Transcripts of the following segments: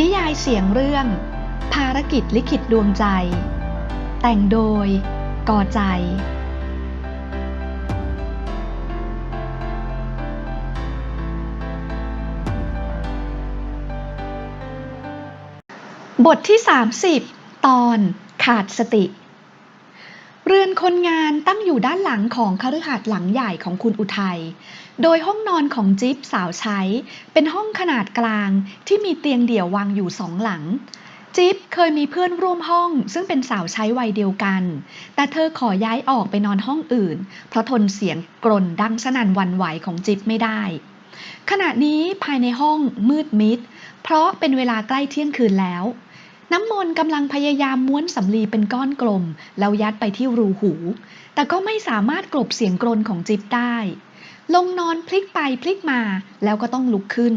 นิยายเสียงเรื่อง ภารกิจลิขิตดวงใจ แต่งโดยกอใจ บทที่ 30 ตอนขาดสติ เรือนคนงานตั้งอยู่ด้านหลังของคฤหาสน์หลังใหญ่ของคุณอุทัย โดยห้องนอนของจิ๊บสาวใช้ เป็นห้องขนาดกลางที่มีเตียงเดี่ยววางอยู่สองหลัง จิ๊บเคยมีเพื่อนร่วมห้องซึ่งเป็นสาวใช้วัยเดียวกัน แต่เธอขอย้ายออกไปนอนห้องอื่น เพราะทนเสียงกรนดังสนั่นวันไหวของจิ๊บไม่ได้ ขณะนี้ภายในห้องมืดมิด เพราะเป็นเวลาใกล้เที่ยงคืนแล้ว น้ำมนต์กำลังพยายามม้วนสำลีเป็นก้อนกลม แล้วยัดไปที่รูหู แต่ก็ไม่สามารถกลบเสียงกรนของจิ๊บได้ ลงนอนพลิกไปพลิกมาแล้วก็ต้องลุกขึ้น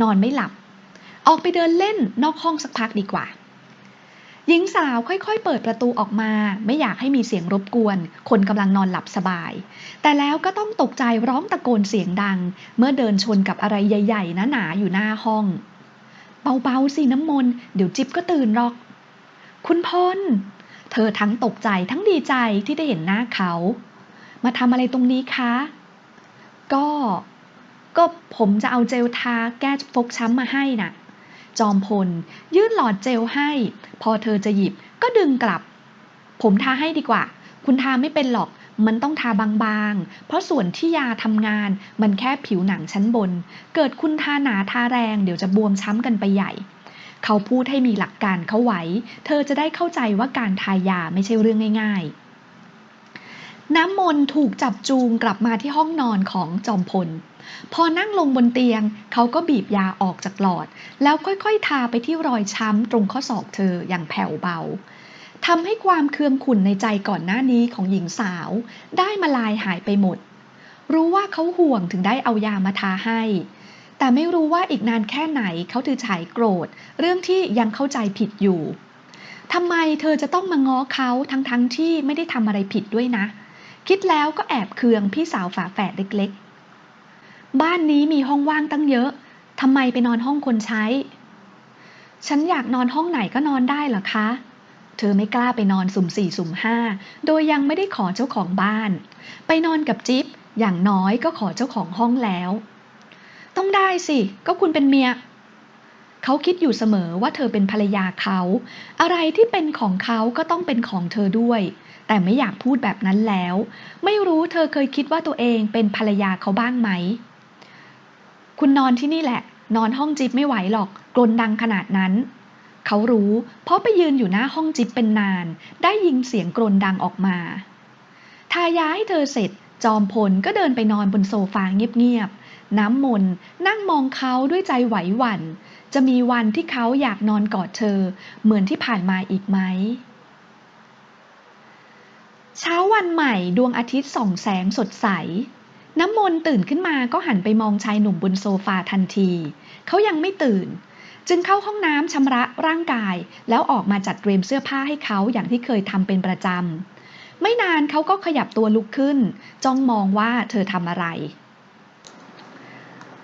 นอนไม่หลับ ออกไปเดินเล่นนอกห้องสักพักดีกว่า หญิงสาวค่อยๆ เปิดประตูออกมา ไม่อยากให้มีเสียงรบกวน คนกำลังนอนหลับสบาย แต่แล้วก็ต้องตกใจร้องตะโกนเสียงดัง เมื่อเดินชนกับอะไรใหญ่ๆหนาๆอยู่หน้าห้อง เบาๆสิน้ำมนต์เดี๋ยวจิ๊บก็ตื่นหรอก คุณพลเธอทั้งตกใจทั้งดีใจที่ได้เห็นหน้าเขา มาทำอะไรตรงนี้คะ ก็ ก็ผมจะเอาเจลทาแก้ฟกช้ำมาให้น่ะ จอมพล ยื่นหลอดเจลให้ พอเธอจะหยิบก็ดึงกลับ ผมทาให้ดีกว่า คุณทาไม่เป็นหรอก มันต้องทาบางๆ เพราะส่วนที่ยาทำงานมันแค่ผิวหนังชั้นบน เกิดคุณทาหนาทาแรงเดี๋ยวจะบวมช้ำกันไปใหญ่ เขาพูดให้มีหลักการเข้าไว้ เธอจะได้เข้าใจว่าการทายาไม่ใช่เรื่องง่ายๆ น้ำมนต์ถูกจับจูงกลับมาที่ห้องนอนของจอมพล พอนั่งลงบนเตียง เขาก็บีบยาออกจากหลอด แล้วค่อยๆ ทาไปที่รอยช้ำตรงข้อศอกเธออย่างแผ่วเบา ทำให้ความเคืองขุ่นในใจก่อนหน้านี้ของหญิงสาว ได้มาลายหายไปหมด รู้ว่าเขาห่วงถึงได้เอายามาทาให้ แต่ไม่รู้ว่าอีกนานแค่ไหนเขาถือฉายโกรธ เรื่องที่ยังเข้าใจผิดอยู่ทำไมเธอจะต้องมาง้อเขาทั้งๆทที่ไม่ได้ทำอะไรผิดด้วยนะ คิดแล้วก็แอบเคืองพี่สาวฝาแฝดเล็กๆ บ้านนี้มีห้องว่างตั้งเยอะทำไมไปนอนห้องคนใช้ ฉันอยากนอนห้องไหนก็นอนได้เหรอคะ เธอไม่กล้าไปนอนสุ่มสี่สุ่มห้าโดยยังไม่ได้ขอเจ้าของบ้าน ไปนอนกับจิ๊บอย่างน้อยก็ขอเจ้าของห้องแล้ว ต้องได้สิ ก็คุณเป็นเมีย เขาคิดอยู่เสมอว่าเธอเป็นภรรยาเขา อะไรที่เป็นของเขาก็ต้องเป็นของเธอด้วย แต่ไม่อยากพูดแบบนั้นแล้ว ไม่รู้เธอเคยคิดว่าตัวเองเป็นภรรยาเขาบ้างไหม คุณนอนที่นี่แหละ นอนห้องจิ๊บไม่ไหวหรอกกรนดังขนาดนั้น เขารู้ เพราะไปยืนอยู่หน้าห้องจิ๊บเป็นนาน ได้ยินเสียงกรนดังออกมา ทายาให้เธอเสร็จ จอมพลก็เดินไปนอนบนโซฟาเงียบๆ น้ำมนนั่งมองเขาด้วยใจไหวหวัน่น จะมีวันที่เขาอยากนอนกอดเธอ เหมือนที่ผ่านมาอีกไหม เช้าวันใหม่ดวงอาทิตย์ส่องแสงสดใสน้ำมนตื่นขึ้นมาก็หันไปมองชายหนุ่มบนโซฟาทันที เขายังไม่ตื่น จึงเข้าห้องน้ำชำระร่างกาย แล้วออกมาจัดเตรียมเสื้อผ้าให้เขาอย่างที่เคยทำเป็นประจำ ไม่นานเขาก็ขยับตัวลุกขึ้น จ้องมองว่าเธอทำอะไร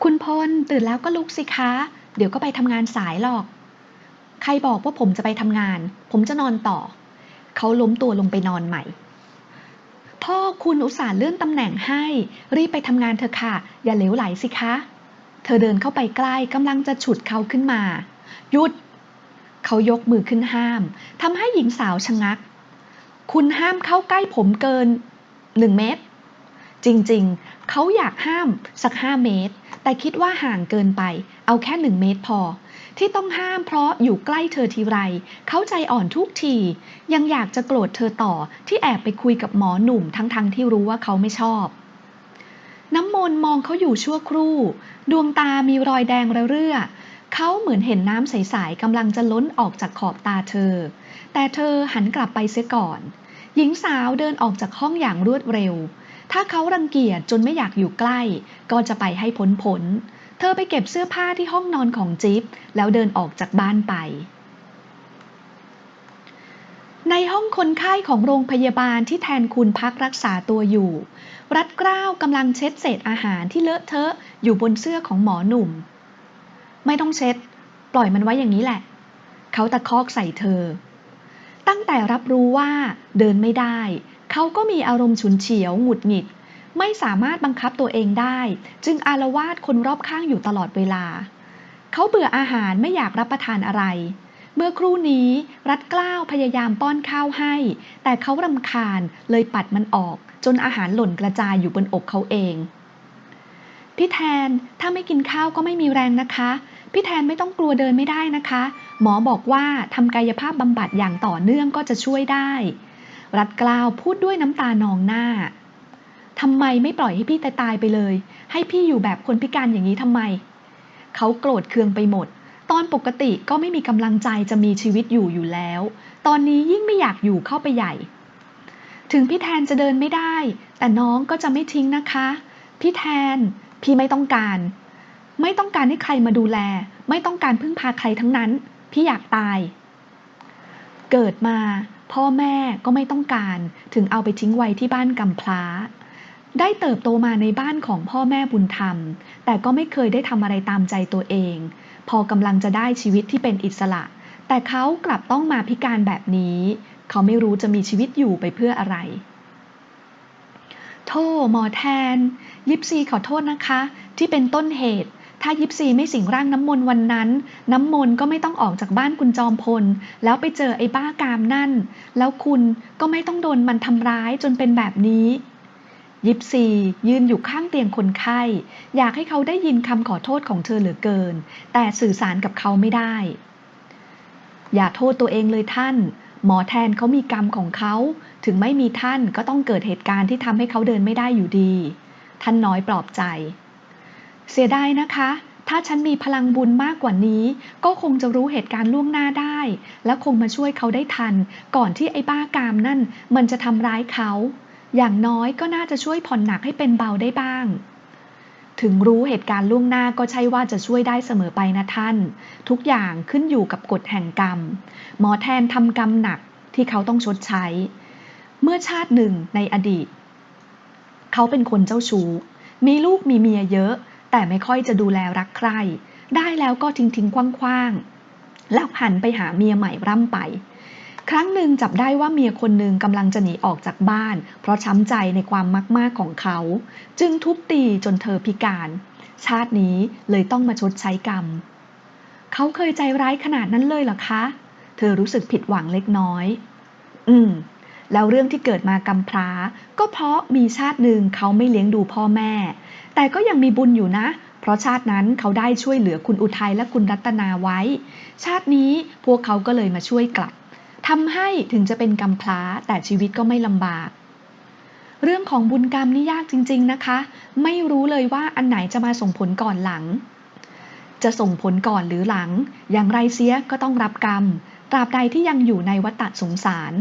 คุณพลตื่นแล้วก็ลุกสิคะ เดี๋ยวก็ไปทำงานสายหรอก ใครบอกว่าผมจะไปทำงาน ผมจะนอนต่อ เขาล้มตัวลงไปนอนใหม่พ่อคุณอุตส่าห์เลื่อนตำแหน่งให้ รีบไปทำงานเถอะค่ะ อย่าเหลวไหลสิคะ เธอเดินเข้าไปใกล้กำลังจะฉุดเขาขึ้นมา หยุด เขายกมือขึ้นห้ามทำให้หญิงสาวชะงัก คุณห้ามเข้าใกล้ผมเกินหนึ่งเมตร จริงๆ เขาอยากห้ามสักห้าเมตร แต่คิดว่าห่างเกินไป เอาแค่หนึ่งเมตรพอ ที่ต้องห้ามเพราะอยู่ใกล้เธอทีไร เขาใจอ่อนทุกที ยังอยากจะโกรธเธอต่อที่แอบไปคุยกับหมอหนุ่มทั้งๆทที่รู้ว่าเขาไม่ชอบ น้ำมนต์มองเขาอยู่ชั่วครู่ ดวงตามีรอยแดงระเรื่อ เขาเหมือนเห็นน้ำใสๆกำลังจะล้นออกจากขอบตาเธอ แต่เธอหันกลับไปเสียก่อน หญิงสาวเดินออกจากห้องอย่างรวดเร็ว ถ้าเขารังเกียจจนไม่อยากอยู่ใกล้ ก็จะไปให้พ้นผลเธอไปเก็บเสื้อผ้าที่ห้องนอนของจิ๊บแล้วเดินออกจากบ้านไป ในห้องคนไข้ของโรงพยาบาลที่แทนคุณพักรักษาตัวอยู่ รัดเกล้ากำลังเช็ดเศษอาหารที่เลอะเทอะอยู่บนเสื้อของหมอหนุ่ม ไม่ต้องเช็ด ปล่อยมันไว้อย่างนี้แหละ เขาตะคอกใส่เธอ ตั้งแต่รับรู้ว่าเดินไม่ได้ เขาก็มีอารมณ์ฉุนเฉียวหงุดหงิด ไม่สามารถบังคับตัวเองได้ จึงอารวาสคนรอบข้างอยู่ตลอดเวลา เขาเบื่ออาหารไม่อยากรับประทานอะไร เมื่อครู่นี้รัดกล้าวพยายามป้อนข้าวให้ แต่เขารำคาญเลยปัดมันออก จนอาหารหล่นกระจายอยู่บนอกเขาเอง พี่แทนถ้าไม่กินข้าวก็ไม่มีแรงนะคะ พี่แทนไม่ต้องกลัวเดินไม่ได้นะคะ หมอบอกว่าทำกายภาพบำบัดอย่างต่อเนื่องก็จะช่วยได้ รัดกล้าวพูดด้วยน้ำตานองหน้าทำไมไม่ปล่อยให้พี่ตายตายไปเลย ให้พี่อยู่แบบคนพิการอย่างนี้ทำไม เขาโกรธเคืองไปหมด ตอนปกติก็ไม่มีกำลังใจจะมีชีวิตอยู่อยู่แล้ว ตอนนี้ยิ่งไม่อยากอยู่เข้าไปใหญ่ ถึงพี่แทนจะเดินไม่ได้ แต่น้องก็จะไม่ทิ้งนะคะ พี่แทน พี่ไม่ต้องการ ไม่ต้องการให้ใครมาดูแล ไม่ต้องการพึ่งพาใครทั้งนั้น พี่อยากตาย เกิดมา พ่อแม่ก็ไม่ต้องการ ถึงเอาไปทิ้งไว้ที่บ้านกำพร้าได้เติบโตมาในบ้านของพ่อแม่บุญธรรม แต่ก็ไม่เคยได้ทำอะไรตามใจตัวเอง พอกำลังจะได้ชีวิตที่เป็นอิสระ แต่เขากลับต้องมาพิการแบบนี้ เขาไม่รู้จะมีชีวิตอยู่ไปเพื่ออะไร โทษหมอแทน ยิปซีขอโทษนะคะ ที่เป็นต้นเหตุ ถ้ายิปซีไม่สิงร่างน้ำมนต์วันนั้น น้ำมนต์ก็ไม่ต้องออกจากบ้านคุณจอมพล แล้วไปเจอไอ้บ้ากามนั่น แล้วคุณก็ไม่ต้องโดนมันทำร้ายจนเป็นแบบนี้ ยิปซียืนอยู่ข้างเตียงคนไข้ อยากให้เขาได้ยินคำขอโทษของเธอเหลือเกิน แต่สื่อสารกับเขาไม่ได้ อย่าโทษตัวเองเลยท่าน หมอแทนเขามีกรรมของเขา ถึงไม่มีท่านก็ต้องเกิดเหตุการณ์ที่ทำให้เขาเดินไม่ได้อยู่ดี ท่านน้อยปลอบใจ เสียดายนะคะ ถ้าฉันมีพลังบุญมากกว่านี้ ก็คงจะรู้เหตุการณ์ล่วงหน้าได้ และคงมาช่วยเขาได้ทัน ก่อนที่ไอ้บ้ากามนั่นมันจะทำร้ายเขา อย่างน้อยก็น่าจะช่วยผ่อนหนักให้เป็นเบาได้บ้าง ถึงรู้เหตุการณ์ล่วงหน้าก็ใช่ว่าจะช่วยได้เสมอไปนะท่าน ทุกอย่างขึ้นอยู่กับกฎแห่งกรรม หมอแทนทำกรรมหนักที่เขาต้องชดใช้ เมื่อชาติหนึ่งในอดีต เขาเป็นคนเจ้าชู้ มีลูกมีเมียเยอะ แต่ไม่ค่อยจะดูแลรักใคร ได้แล้วก็ทิ้งทิ้งคว้างคว้างๆแล้วหันไปหาเมียใหม่ร่ำไป ครั้งหนึ่งจับได้ว่าเมียคนหนึ่งกำลังจะหนีออกจากบ้าน เพราะช้ำใจในความมากมากของเขา จึงทุบตีจนเธอพิการ ชาตินี้เลยต้องมาชดใช้กรรม เขาเคยใจร้ายขนาดนั้นเลยเหรอคะ เธอรู้สึกผิดหวังเล็กน้อย อืม แล้วเรื่องที่เกิดมากำพร้า ก็เพราะมีชาติหนึ่งเขาไม่เลี้ยงดูพ่อแม่ แต่ก็ยังมีบุญอยู่นะเพราะชาตินั้นเขาได้ช่วยเหลือคุณอุทัยและคุณรัตนาไว้ ชาตินี้พวกเขาก็เลยมาช่วยกลับ ทำให้ถึงจะเป็นกำพร้าแต่ชีวิตก็ไม่ลำบาก เรื่องของบุญกรรมนี่ยากจริง ๆนะคะ ไม่รู้เลยว่าอันไหนจะมาส่งผลก่อนหลัง จะส่งผลก่อนหรือหลัง อย่างไรเสียก็ต้องรับกรรม ตราบใดที่ยังอยู่ในวัฏฏะสงสาร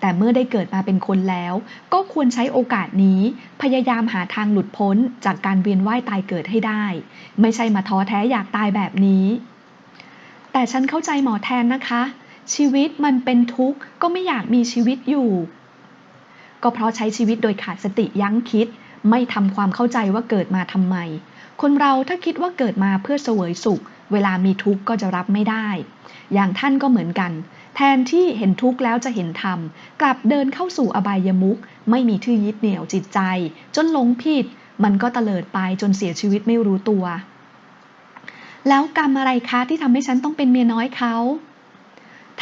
แต่เมื่อได้เกิดมาเป็นคนแล้ว ก็ควรใช้โอกาสนี้ พยายามหาทางหลุดพ้นจากการเวียนว่ายตายเกิดให้ได้ ไม่ใช่มาท้อแท้อยากตายแบบนี้ แต่ฉันเข้าใจหมอแทนนะคะ ชีวิตมันเป็นทุกข์ก็ไม่อยากมีชีวิตอยู่ ก็เพราะใช้ชีวิตโดยขาดสติยั้งคิด ไม่ทำความเข้าใจว่าเกิดมาทำไม คนเราถ้าคิดว่าเกิดมาเพื่อเสวยสุข เวลามีทุกข์ก็จะรับไม่ได้ อย่างท่านก็เหมือนกัน แทนที่เห็นทุกข์แล้วจะเห็นธรรม กลับเดินเข้าสู่อบายมุขไม่มีที่ยึดเหนี่ยวจิตใจ จนหลงผิด มันก็เตลิดไปจนเสียชีวิตไม่รู้ตัว แล้วกรรมอะไรคะที่ทำให้ฉันต้องเป็นเมียน้อยเขา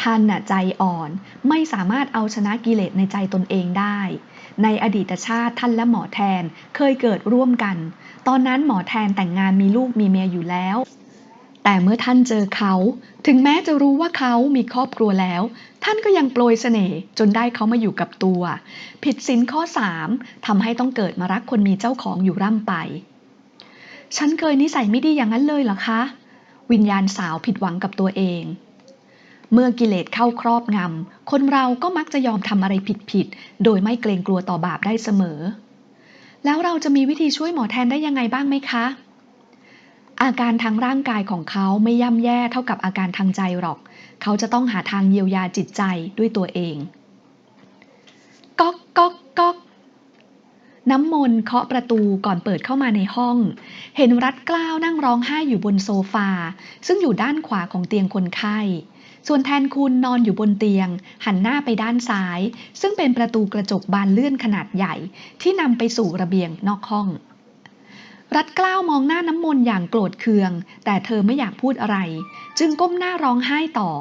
ท่านน่ะใจอ่อนไม่สามารถเอาชนะกิเลสในใจตนเองได้ ในอดีตชาติท่านและหมอแทนเคยเกิดร่วมกัน ตอนนั้นหมอแทนแต่งงานมีลูกมีเมียอยู่แล้ว แต่เมื่อท่านเจอเขา ถึงแม้จะรู้ว่าเขามีครอบครัวแล้ว ท่านก็ยังโปรยเสน่ห์จนได้เขามาอยู่กับตัว ผิดศีลข้อสามทำให้ต้องเกิดมารักคนมีเจ้าของอยู่ร่ำไป ฉันเคยนิสัยไม่ดีอย่างนั้นเลยเหรอคะ วิญญาณสาวผิดหวังกับตัวเอง เมื่อกิเลสเข้าครอบงำ คนเราก็มักจะยอมทำอะไรผิดๆ โดยไม่เกรงกลัวต่อบาปได้เสมอ แล้วเราจะมีวิธีช่วยหมอแทนได้ยังไงบ้างไหมคะ อาการทางร่างกายของเขาไม่ย่ำแย่เท่ากับอาการทางใจหรอก เขาจะต้องหาทางเยียวยาจิตใจด้วยตัวเอง ก๊อกก๊อกก๊อกน้ำมนต์เคาะประตูก่อนเปิดเข้ามาในห้อง เห็นรัดกล้าวนั่งร้องไห้อยู่บนโซฟา ซึ่งอยู่ด้านขวาของเตียงคนไข้ ส่วนแทนคุณนอนอยู่บนเตียง หันหน้าไปด้านซ้าย ซึ่งเป็นประตูกระจกบานเลื่อนขนาดใหญ่ ที่นำไปสู่ระเบียงนอกห้อง รัดเกล้าวมองหน้าน้ำมนต์อย่างโกรธเคือง แต่เธอไม่อยากพูดอะไร จึงก้มหน้าร้องไห้ต่อ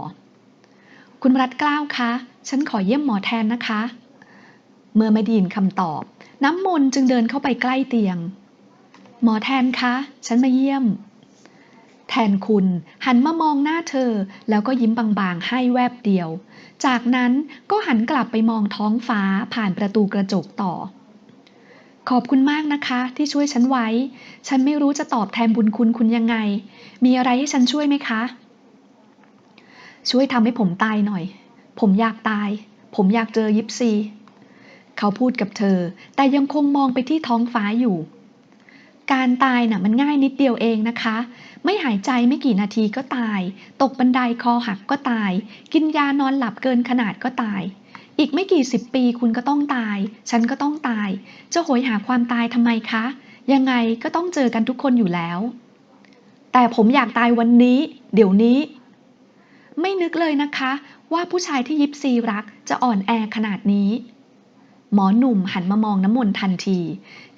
คุณรัดเกล้าวคะ ฉันขอเยี่ยมหมอแทนนะคะ เมื่อไม่ได้ยินคำตอบ น้ำมนต์จึงเดินเข้าไปใกล้เตียง หมอแทนคะ ฉันมาเยี่ยม แทนคุณ หันมามองหน้าเธอ แล้วก็ยิ้มบางๆ ให้แวบเดียว จากนั้นก็หันกลับไปมองท้องฟ้าผ่านประตูกระจกต่อ ขอบคุณมากนะคะที่ช่วยฉันไว้ ฉันไม่รู้จะตอบแทนบุญคุณคุณยังไง มีอะไรให้ฉันช่วยไหมคะ ช่วยทำให้ผมตายหน่อย ผมอยากตาย ผมอยากเจอยิปซี เขาพูดกับเธอ แต่ยังคงมองไปที่ท้องฟ้าอยู่ การตายน่ะมันง่ายนิดเดียวเองนะคะ ไม่หายใจไม่กี่นาทีก็ตาย ตกบันไดคอหักก็ตาย กินยานอนหลับเกินขนาดก็ตาย อีกไม่กี่สิบปีคุณก็ต้องตาย ฉันก็ต้องตาย จะโหยหาความตายทำไมคะ ยังไงก็ต้องเจอกันทุกคนอยู่แล้ว แต่ผมอยากตายวันนี้ เดี๋ยวนี้ ไม่นึกเลยนะคะ ว่าผู้ชายที่ยิปซีรักจะอ่อนแอขนาดนี้ หมอหนุ่มหันมามองน้ำมนต์ทันที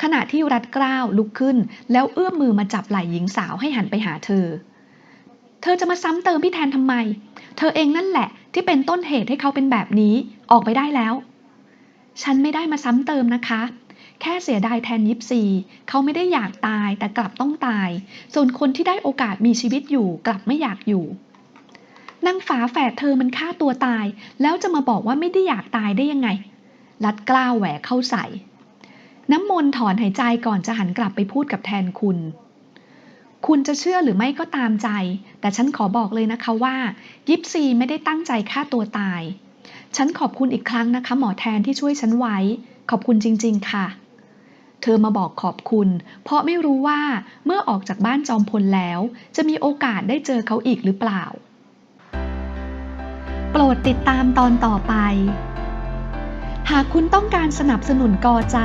ขณะที่รัดเกล้าวลุกขึ้น แล้วเอื้อมมือมาจับไหล่หญิงสาวให้หันไปหาเธอ เธอจะมาซ้ำเติมพี่แทนทำไม เธอเองนั่นแหละที่เป็นต้นเหตุให้เขาเป็นแบบนี้ ออกไปได้แล้ว ฉันไม่ได้มาซ้ำเติมนะคะ แค่เสียดายแทนยิปซี เขาไม่ได้อยากตายแต่กลับต้องตาย ส่วนคนที่ได้โอกาสมีชีวิตอยู่กลับไม่อยากอยู่นางฝาแฝดเธอมันฆ่าตัวตาย แล้วจะมาบอกว่าไม่ได้อยากตายได้ยังไง ลัดกล้าวแหวกเข้าใส่ น้ำมนต์ถอนหายใจก่อนจะหันกลับไปพูดกับแทนคุณ คุณจะเชื่อหรือไม่ก็ตามใจ แต่ฉันขอบอกเลยนะคะว่า ยิปซีไม่ได้ตั้งใจฆ่าตัวตาย ฉันขอบคุณอีกครั้งนะคะ หมอแทนที่ช่วยฉันไว้ ขอบคุณจริง ๆ ค่ะเธอมาบอกขอบคุณ เพราะไม่รู้ว่าเมื่อออกจากบ้านจอมพลแล้ว จะมีโอกาสได้เจอเขาอีกหรือเปล่า โปรดติดตามตอนต่อไป หากคุณต้องการสนับสนุนกอใจ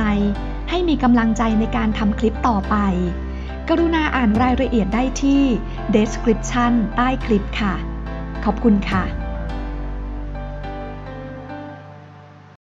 ให้มีกำลังใจในการทำคลิปต่อไป กรุณาอ่านรายละเอียดได้ที่ description ใต้คลิปค่ะ ขอบคุณค่ะ